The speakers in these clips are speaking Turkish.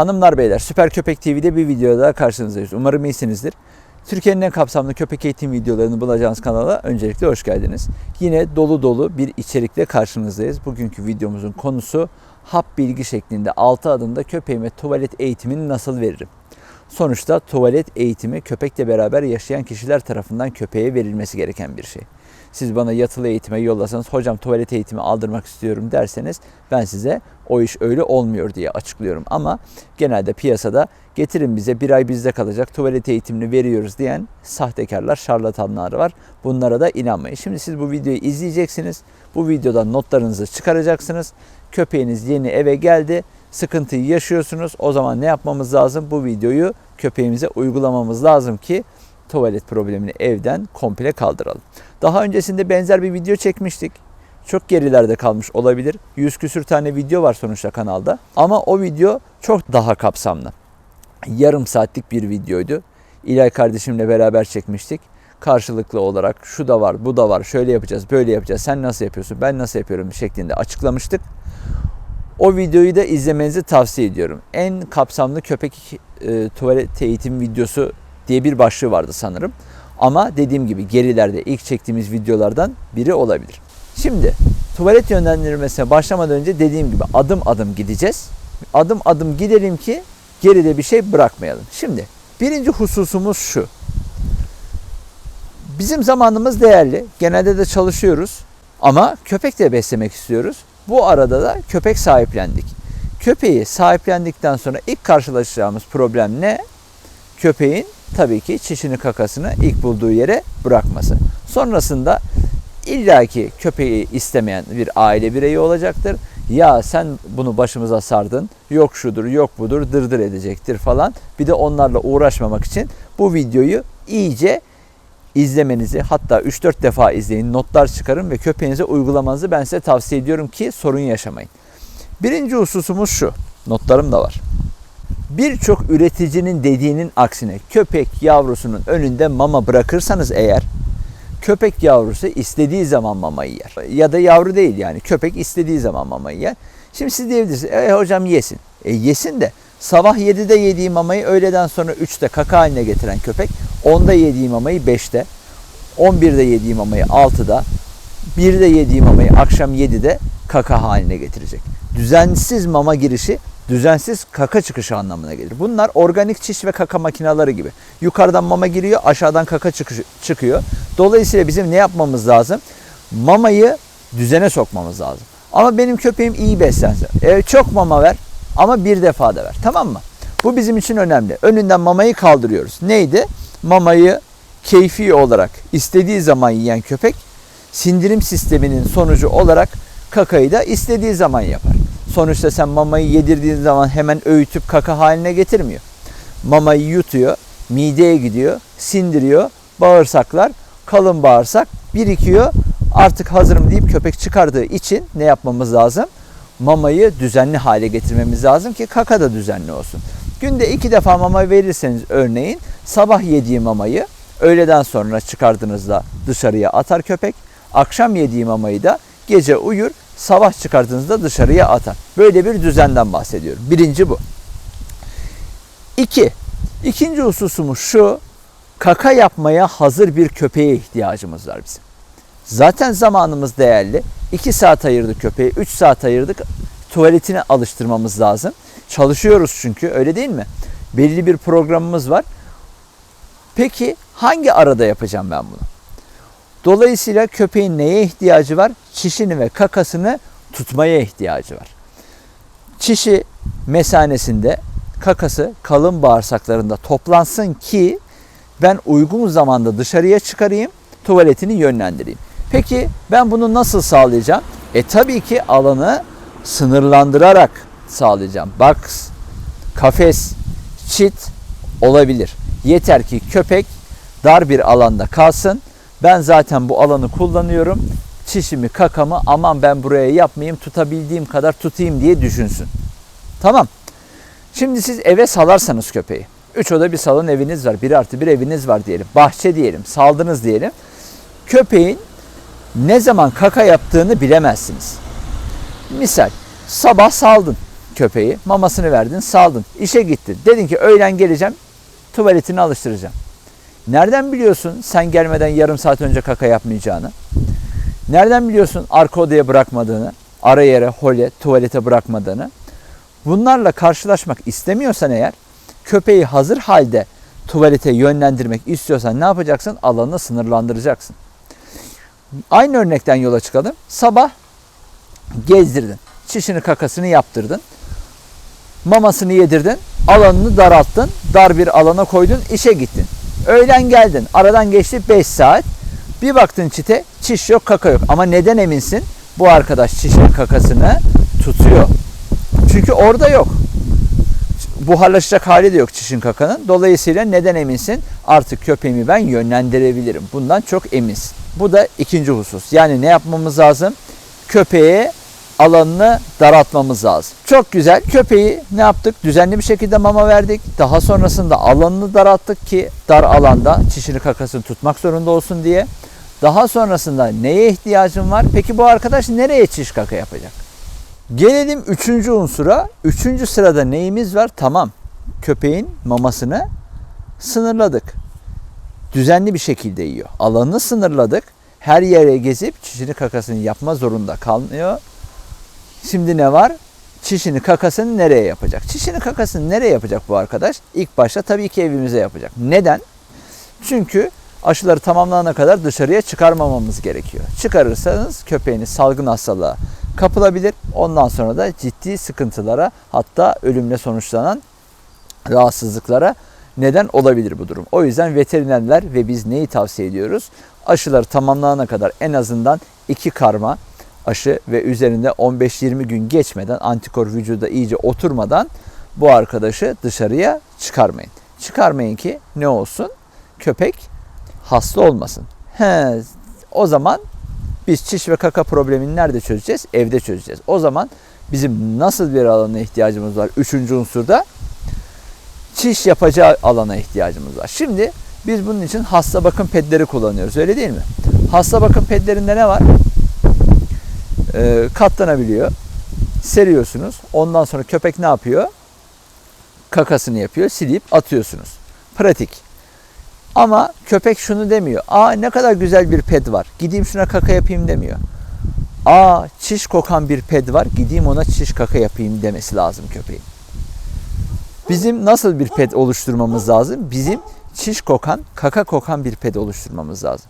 Hanımlar beyler Süper Köpek TV'de bir videoda karşınızdayız. Umarım iyisinizdir. Türkiye'nin en kapsamlı köpek eğitim videolarını bulacağınız kanala öncelikle hoş geldiniz. Yine dolu dolu bir içerikle karşınızdayız. Bugünkü videomuzun konusu hap bilgi şeklinde 6 adımda köpeğime tuvalet eğitimini nasıl veririm? Sonuçta tuvalet eğitimi köpekle beraber yaşayan kişiler tarafından köpeğe verilmesi gereken bir şey. Siz bana yatılı eğitime yollasanız hocam tuvalet eğitimi aldırmak istiyorum derseniz ben size o iş öyle olmuyor diye açıklıyorum. Ama genelde piyasada getirin bize bir ay bizde kalacak tuvalet eğitimini veriyoruz diyen sahtekarlar, şarlatanlar var. Bunlara da inanmayın. Şimdi siz bu videoyu izleyeceksiniz. Bu videodan notlarınızı çıkaracaksınız. Köpeğiniz yeni eve geldi. Sıkıntıyı yaşıyorsunuz. O zaman ne yapmamız lazım? Bu videoyu köpeğimize uygulamamız lazım ki tuvalet problemini evden komple kaldıralım. Daha öncesinde benzer bir video çekmiştik. Çok gerilerde kalmış olabilir. Yüz küsür tane video var sonuçta kanalda. Ama o video çok daha kapsamlı. Yarım saatlik bir videoydu. İlay kardeşimle beraber çekmiştik. Karşılıklı olarak şu da var, bu da var, şöyle yapacağız, böyle yapacağız, sen nasıl yapıyorsun, ben nasıl yapıyorum şeklinde açıklamıştık. O videoyu da izlemenizi tavsiye ediyorum. En kapsamlı köpek e, tuvalet eğitim videosu diye bir başlığı vardı sanırım. Ama dediğim gibi gerilerde ilk çektiğimiz videolardan biri olabilir. Şimdi tuvalet yönlendirmesine başlamadan önce dediğim gibi adım adım gideceğiz. Adım adım gidelim ki geride bir şey bırakmayalım. Şimdi birinci hususumuz şu. Bizim zamanımız değerli. Genelde de çalışıyoruz. Ama köpek de beslemek istiyoruz. Bu arada da köpek sahiplendik. Köpeği sahiplendikten sonra ilk karşılaşacağımız problem ne? Köpeğin tabii ki çişini kakasını ilk bulduğu yere bırakması. Sonrasında illaki köpeği istemeyen bir aile bireyi olacaktır. Ya sen bunu başımıza sardın, yok şudur, yok budur, dırdır edecektir falan. Bir de onlarla uğraşmamak için bu videoyu iyice izlemenizi hatta 3-4 defa izleyin, notlar çıkarın ve köpeğinize uygulamanızı ben size tavsiye ediyorum ki sorun yaşamayın. Birinci hususumuz şu, notlarım da var. Birçok üreticinin dediğinin aksine köpek yavrusunun önünde mama bırakırsanız eğer köpek yavrusu istediği zaman mamayı yer. Ya da yavru değil yani köpek istediği zaman mamayı yer. Şimdi siz diyebilirsiniz e hocam yesin. E yesin de sabah 7'de yediği mamayı öğleden sonra 3'te kaka haline getiren köpek 10'da yediği mamayı 5'te 11'de yediği mamayı 6'da 1'de yediği mamayı akşam 7'de kaka haline getirecek. Düzensiz mama girişi düzensiz kaka çıkışı anlamına gelir. Bunlar organik çiş ve kaka makineleri gibi. Yukarıdan mama giriyor, aşağıdan kaka çıkışı, çıkıyor. Dolayısıyla bizim ne yapmamız lazım? Mamayı düzene sokmamız lazım. Ama benim köpeğim iyi beslensin. E, çok mama ver ama bir defa da ver. Tamam mı? Bu bizim için önemli. Önünden mamayı kaldırıyoruz. Neydi? Mamayı keyfi olarak istediği zaman yiyen köpek sindirim sisteminin sonucu olarak kakayı da istediği zaman yapar. Sonuçta sen mamayı yedirdiğin zaman hemen öğütüp kaka haline getirmiyor. Mamayı yutuyor, mideye gidiyor, sindiriyor, bağırsaklar, kalın bağırsak birikiyor. Artık hazırım deyip köpek çıkardığı için ne yapmamız lazım? Mamayı düzenli hale getirmemiz lazım ki kaka da düzenli olsun. Günde iki defa mama verirseniz örneğin sabah yediği mamayı öğleden sonra çıkardığınızda dışarıya atar köpek. Akşam yediği mamayı da gece uyur sabah çıkardığınızda dışarıya atar. Böyle bir düzenden bahsediyorum. Birinci bu. İki. İkinci hususumuz şu. Kaka yapmaya hazır bir köpeğe ihtiyacımız var bizim. Zaten zamanımız değerli. 2 saat ayırdık köpeğe, 3 saat ayırdık. Tuvaletine alıştırmamız lazım. Çalışıyoruz çünkü öyle değil mi? Belli bir programımız var. Peki hangi arada yapacağım ben bunu? Dolayısıyla köpeğin neye ihtiyacı var? Çişini ve kakasını tutmaya ihtiyacı var. Çişi mesanesinde, kakası kalın bağırsaklarında toplansın ki ben uygun zamanda dışarıya çıkarayım, tuvaletini yönlendireyim. Peki ben bunu nasıl sağlayacağım? E tabii ki alanı sınırlandırarak sağlayacağım. Box, kafes, çit olabilir. Yeter ki köpek dar bir alanda kalsın ben zaten bu alanı kullanıyorum. Çişimi, kakamı aman ben buraya yapmayayım, tutabildiğim kadar tutayım diye düşünsün. Tamam. Şimdi siz eve salarsanız köpeği. Üç oda bir salon eviniz var. Bir artı bir eviniz var diyelim. Bahçe diyelim. Saldınız diyelim. Köpeğin ne zaman kaka yaptığını bilemezsiniz. Misal sabah saldın. köpeği. Mamasını verdin, saldın. İşe gittin. Dedin ki öğlen geleceğim, tuvaletini alıştıracağım. Nereden biliyorsun sen gelmeden yarım saat önce kaka yapmayacağını? Nereden biliyorsun arka odaya bırakmadığını, ara yere, hole, tuvalete bırakmadığını? Bunlarla karşılaşmak istemiyorsan eğer, köpeği hazır halde tuvalete yönlendirmek istiyorsan ne yapacaksın? Alanını sınırlandıracaksın. Aynı örnekten yola çıkalım. Sabah gezdirdin. Çişini kakasını yaptırdın. Mamasını yedirdin. Alanını daralttın. Dar bir alana koydun. işe gittin. Öğlen geldin. Aradan geçti 5 saat. Bir baktın çite çiş yok kaka yok. Ama neden eminsin? Bu arkadaş çişin kakasını tutuyor. Çünkü orada yok. Buharlaşacak hali de yok çişin kakanın. Dolayısıyla neden eminsin? Artık köpeğimi ben yönlendirebilirim. Bundan çok eminsin. Bu da ikinci husus. Yani ne yapmamız lazım? Köpeğe alanını daraltmamız lazım. Çok güzel. Köpeği ne yaptık? Düzenli bir şekilde mama verdik. Daha sonrasında alanını daralttık ki dar alanda çişini kakasını tutmak zorunda olsun diye. Daha sonrasında neye ihtiyacım var? Peki bu arkadaş nereye çiş kaka yapacak? Gelelim üçüncü unsura. Üçüncü sırada neyimiz var? Tamam. Köpeğin mamasını sınırladık. Düzenli bir şekilde yiyor. Alanını sınırladık. Her yere gezip çişini kakasını yapma zorunda kalmıyor. Şimdi ne var? Çişini kakasını nereye yapacak? Çişini kakasını nereye yapacak bu arkadaş? İlk başta tabii ki evimize yapacak. Neden? Çünkü aşıları tamamlanana kadar dışarıya çıkarmamamız gerekiyor. Çıkarırsanız köpeğiniz salgın hastalığa kapılabilir. Ondan sonra da ciddi sıkıntılara hatta ölümle sonuçlanan rahatsızlıklara neden olabilir bu durum. O yüzden veterinerler ve biz neyi tavsiye ediyoruz? Aşıları tamamlanana kadar en azından iki karma aşı ve üzerinde 15-20 gün geçmeden antikor vücuda iyice oturmadan bu arkadaşı dışarıya çıkarmayın. Çıkarmayın ki ne olsun? Köpek hasta olmasın. He, o zaman biz çiş ve kaka problemini nerede çözeceğiz? Evde çözeceğiz. O zaman bizim nasıl bir alana ihtiyacımız var? Üçüncü unsurda çiş yapacağı alana ihtiyacımız var. Şimdi biz bunun için hasta bakım pedleri kullanıyoruz. Öyle değil mi? Hasta bakım pedlerinde ne var? Ee, katlanabiliyor. Seriyorsunuz. Ondan sonra köpek ne yapıyor? Kakasını yapıyor. Silip atıyorsunuz. Pratik. Ama köpek şunu demiyor. Aa ne kadar güzel bir ped var. Gideyim şuna kaka yapayım demiyor. Aa çiş kokan bir ped var. Gideyim ona çiş kaka yapayım demesi lazım köpeğin. Bizim nasıl bir ped oluşturmamız lazım? Bizim çiş kokan, kaka kokan bir ped oluşturmamız lazım.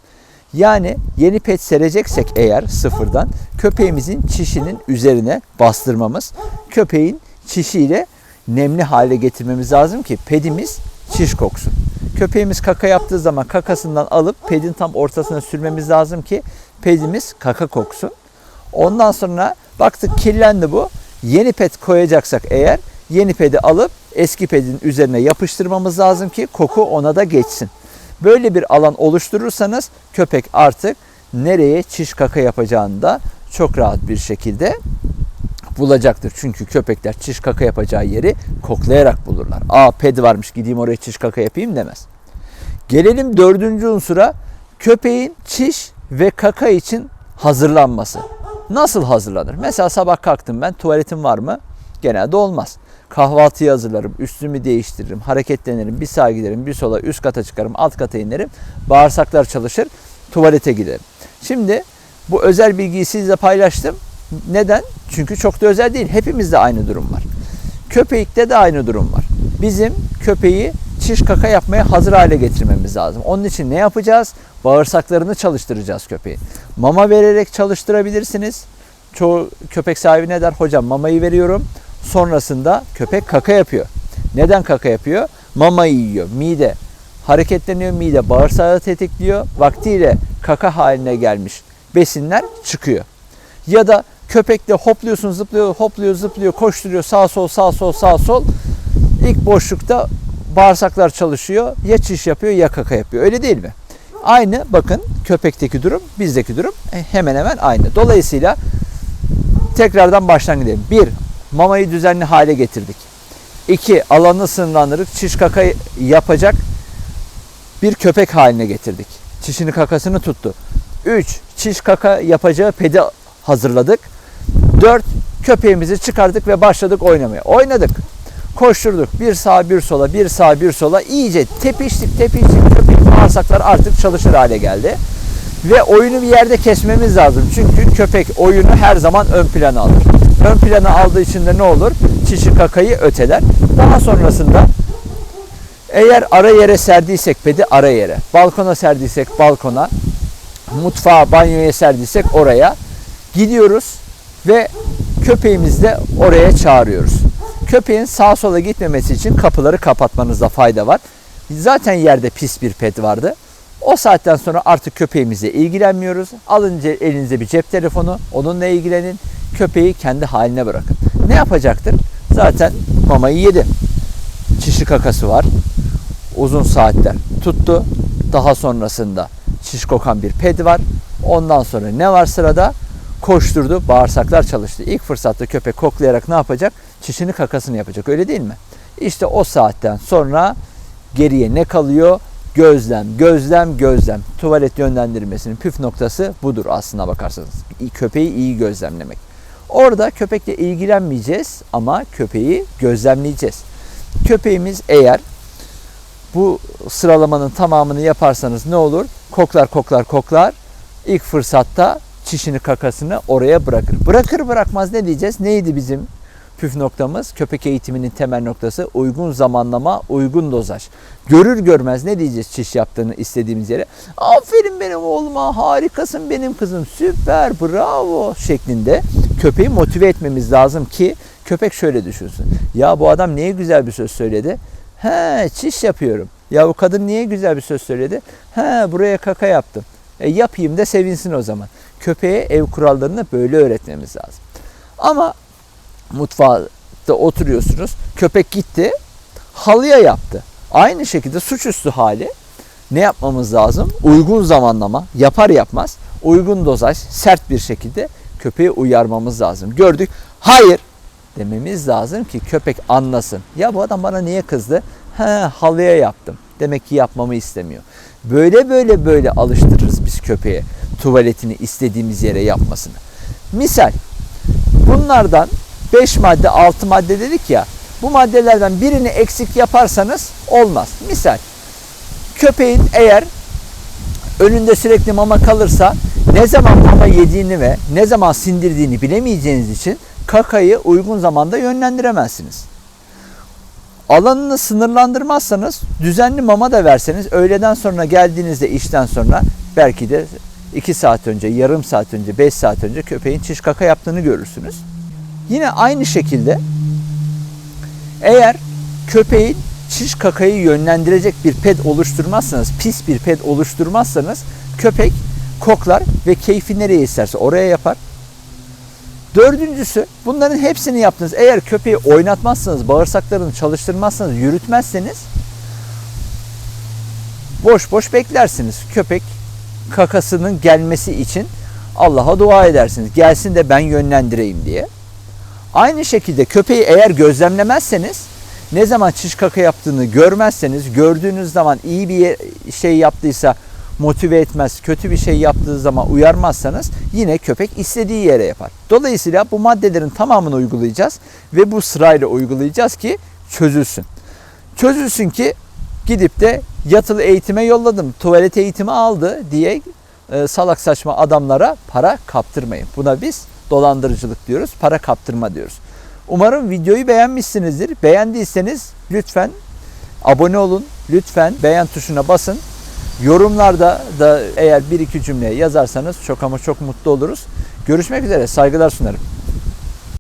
Yani yeni pet sereceksek eğer sıfırdan köpeğimizin çişinin üzerine bastırmamız, köpeğin çişiyle nemli hale getirmemiz lazım ki pedimiz çiş koksun. Köpeğimiz kaka yaptığı zaman kakasından alıp pedin tam ortasına sürmemiz lazım ki pedimiz kaka koksun. Ondan sonra baktık kirlendi bu. Yeni pet koyacaksak eğer yeni pedi alıp eski pedin üzerine yapıştırmamız lazım ki koku ona da geçsin. Böyle bir alan oluşturursanız köpek artık nereye çiş kaka yapacağını da çok rahat bir şekilde bulacaktır. Çünkü köpekler çiş kaka yapacağı yeri koklayarak bulurlar. Aa ped varmış gideyim oraya çiş kaka yapayım demez. Gelelim dördüncü unsura köpeğin çiş ve kaka için hazırlanması. Nasıl hazırlanır? Mesela sabah kalktım ben tuvaletim var mı? Genelde olmaz. Kahvaltıyı hazırlarım, üstümü değiştiririm, hareketlenirim, bir sağa giderim, bir sola, üst kata çıkarım, alt kata inerim. Bağırsaklar çalışır, tuvalete giderim. Şimdi bu özel bilgiyi sizle paylaştım. Neden? Çünkü çok da özel değil. Hepimizde aynı durum var. Köpekte de aynı durum var. Bizim köpeği çiş kaka yapmaya hazır hale getirmemiz lazım. Onun için ne yapacağız? Bağırsaklarını çalıştıracağız köpeğin. Mama vererek çalıştırabilirsiniz. Çoğu köpek sahibi ne der? Hocam mamayı veriyorum. Sonrasında köpek kaka yapıyor. Neden kaka yapıyor? Mamayı yiyor. Mide hareketleniyor. Mide bağırsağı tetikliyor. Vaktiyle kaka haline gelmiş besinler çıkıyor. Ya da köpekle hopluyorsun, zıplıyor, hopluyor, zıplıyor, koşturuyor sağ sol, sağ sol, sağ sol. İlk boşlukta bağırsaklar çalışıyor. Ya çiş yapıyor ya kaka yapıyor. Öyle değil mi? Aynı bakın köpekteki durum, bizdeki durum hemen hemen aynı. Dolayısıyla tekrardan baştan gidelim. Bir, mamayı düzenli hale getirdik. İki, alanını sınırlandırdık. Çiş kaka yapacak bir köpek haline getirdik. Çişini kakasını tuttu. Üç, çiş kaka yapacağı pedi hazırladık. Dört, Köpeğimizi çıkardık ve başladık oynamaya. Oynadık. Koşturduk. Bir sağa bir sola, bir sağa bir sola. iyice tepiştik tepiştik. Köpek bağırsaklar artık çalışır hale geldi. Ve oyunu bir yerde kesmemiz lazım. Çünkü köpek oyunu her zaman ön plana alır. Ön plana aldığı için de ne olur? Çişi kakayı öteler. Daha sonrasında eğer ara yere serdiysek pedi ara yere, balkona serdiysek balkona, mutfağa, banyoya serdiysek oraya gidiyoruz ve köpeğimizi de oraya çağırıyoruz. Köpeğin sağa sola gitmemesi için kapıları kapatmanızda fayda var. Zaten yerde pis bir ped vardı. O saatten sonra artık köpeğimizle ilgilenmiyoruz. Alınca elinize bir cep telefonu, onunla ilgilenin. Köpeği kendi haline bırakın. Ne yapacaktır? Zaten mamayı yedi. Çişi kakası var. Uzun saatler tuttu. Daha sonrasında çiş kokan bir ped var. Ondan sonra ne var sırada? Koşturdu, bağırsaklar çalıştı. İlk fırsatta köpek koklayarak ne yapacak? Çişini kakasını yapacak öyle değil mi? İşte o saatten sonra geriye ne kalıyor? Gözlem, gözlem, gözlem. Tuvalet yönlendirmesinin püf noktası budur aslına bakarsanız. Köpeği iyi gözlemlemek. Orada köpekle ilgilenmeyeceğiz ama köpeği gözlemleyeceğiz. Köpeğimiz eğer bu sıralamanın tamamını yaparsanız ne olur? Koklar koklar koklar. İlk fırsatta çişini kakasını oraya bırakır. Bırakır bırakmaz ne diyeceğiz? Neydi bizim püf noktamız? Köpek eğitiminin temel noktası uygun zamanlama, uygun dozaj. Görür görmez ne diyeceğiz çiş yaptığını istediğimiz yere? Aferin benim oğluma, harikasın benim kızım, süper, bravo şeklinde köpeği motive etmemiz lazım ki köpek şöyle düşünsün. Ya bu adam niye güzel bir söz söyledi? He çiş yapıyorum. Ya bu kadın niye güzel bir söz söyledi? He buraya kaka yaptım. E, yapayım da sevinsin o zaman. Köpeğe ev kurallarını böyle öğretmemiz lazım. Ama mutfakta oturuyorsunuz. Köpek gitti. Halıya yaptı. Aynı şekilde suçüstü hali ne yapmamız lazım? Uygun zamanlama, yapar yapmaz, uygun dozaj, sert bir şekilde köpeği uyarmamız lazım. Gördük. Hayır dememiz lazım ki köpek anlasın. Ya bu adam bana niye kızdı? He halıya yaptım. Demek ki yapmamı istemiyor. Böyle böyle böyle alıştırırız biz köpeğe tuvaletini istediğimiz yere yapmasını. Misal bunlardan 5 madde 6 madde dedik ya bu maddelerden birini eksik yaparsanız olmaz. Misal köpeğin eğer önünde sürekli mama kalırsa ne zaman mama yediğini ve ne zaman sindirdiğini bilemeyeceğiniz için kakayı uygun zamanda yönlendiremezsiniz. Alanını sınırlandırmazsanız düzenli mama da verseniz öğleden sonra geldiğinizde işten sonra belki de 2 saat önce, yarım saat önce, 5 saat önce köpeğin çiş kaka yaptığını görürsünüz. Yine aynı şekilde eğer köpeğin çiş kakayı yönlendirecek bir ped oluşturmazsanız, pis bir ped oluşturmazsanız köpek koklar ve keyfi nereye isterse oraya yapar. Dördüncüsü bunların hepsini yaptınız. Eğer köpeği oynatmazsanız, bağırsaklarını çalıştırmazsanız, yürütmezseniz boş boş beklersiniz. Köpek kakasının gelmesi için Allah'a dua edersiniz. Gelsin de ben yönlendireyim diye. Aynı şekilde köpeği eğer gözlemlemezseniz ne zaman çiş kaka yaptığını görmezseniz gördüğünüz zaman iyi bir şey yaptıysa motive etmez, kötü bir şey yaptığı zaman uyarmazsanız yine köpek istediği yere yapar. Dolayısıyla bu maddelerin tamamını uygulayacağız ve bu sırayla uygulayacağız ki çözülsün. Çözülsün ki gidip de yatılı eğitime yolladım, tuvalet eğitimi aldı diye e, salak saçma adamlara para kaptırmayın. Buna biz dolandırıcılık diyoruz, para kaptırma diyoruz. Umarım videoyu beğenmişsinizdir. Beğendiyseniz lütfen abone olun. Lütfen beğen tuşuna basın. Yorumlarda da eğer bir iki cümle yazarsanız çok ama çok mutlu oluruz. Görüşmek üzere. Saygılar sunarım.